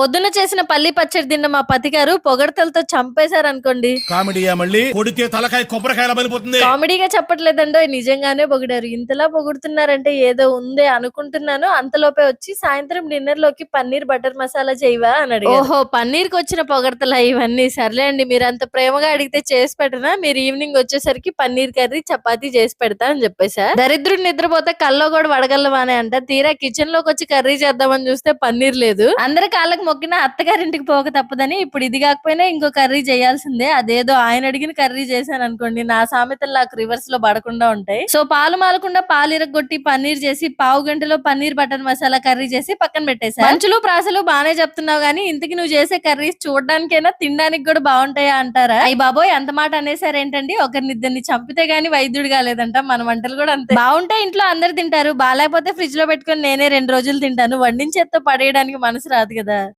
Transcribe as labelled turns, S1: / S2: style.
S1: పొద్దున చేసిన పల్లి పచ్చడి తిన్న మా పతి గారు పొగడతలతో చంపేశారు అనుకోండి
S2: కామెడీయా మళ్ళీ? కొడితే తలకాయ కొబ్బరికాయల బలిపోతుంది.
S1: కామెడీగా చెప్పట్లేదండో నిజంగానే పొగిడారు. ఇంతలా పొగుడుతున్నారంటే ఏదో ఉందే అనుకుంటున్నాను. అంతలోపే వచ్చి సాయంత్రం డిన్నర్లోకి పన్నీర్ బటర్ మసాలా చేయవా అని అడిగారు. ఓహో పన్నీర్కి వచ్చిన పొగడతలా ఇవన్నీ. సర్లే అండి మీరు అంత ప్రేమగా అడిగితే చేసి పెట్టనా? మీరు ఈవినింగ్ వచ్చేసరికి పన్నీర్ కర్రీ చపాతీ చేసి పెడతా అని చెప్పేసా? దరిద్రుడు నిద్రపోతే కల్లో కూడా వడగల్లవానే అంట. తీరా కిచెన్లోకి వచ్చి కర్రీ చేద్దామని చూస్తే పన్నీర్ లేదు. అందరి కాళ్ళకి మొక్కిన అత్తగారింటికి పోక తప్పదని ఇప్పుడు ఇది కాకపోయినా ఇంకో కర్రీ చేయాల్సిందే. అదేదో ఆయన అడిగిన కర్రీ చేశాను అనుకోండి నా సామెతలు నాకు రివర్స్లో పడకుండా ఉంటాయి. సో పాలు మాలకుండా పాలు ఇరగొట్టి పన్నీర్ చేసి పావు గంటలో పన్నీర్ బటర్ మసాలా కర్రీ చేసి పక్కన పెట్టేశాను మంచులు ప్రాసలు బానే చెప్తున్నావు గానీ ఇంతకి నువ్వు చేసే కర్రీస్ చూడడానికైనా తినడానికి కూడా బాగుంటాయా అంటారా? అయ్యి బాబోయ్ అంత మాట అనేసారేంటండి ఒకరిని ఇద్దరిని చంపితే గానీ వైద్యుడు కాలేదంట మన వంటలు కూడా అంతే. బాగుంటే ఇంట్లో అందరు తింటారు బాగాలేకపోతే ఫ్రిడ్జ్లో పెట్టుకొని నేనే రెండు రోజులు తింటాను వండించేత్తో పడేయడానికి మనసు రాదు కదా.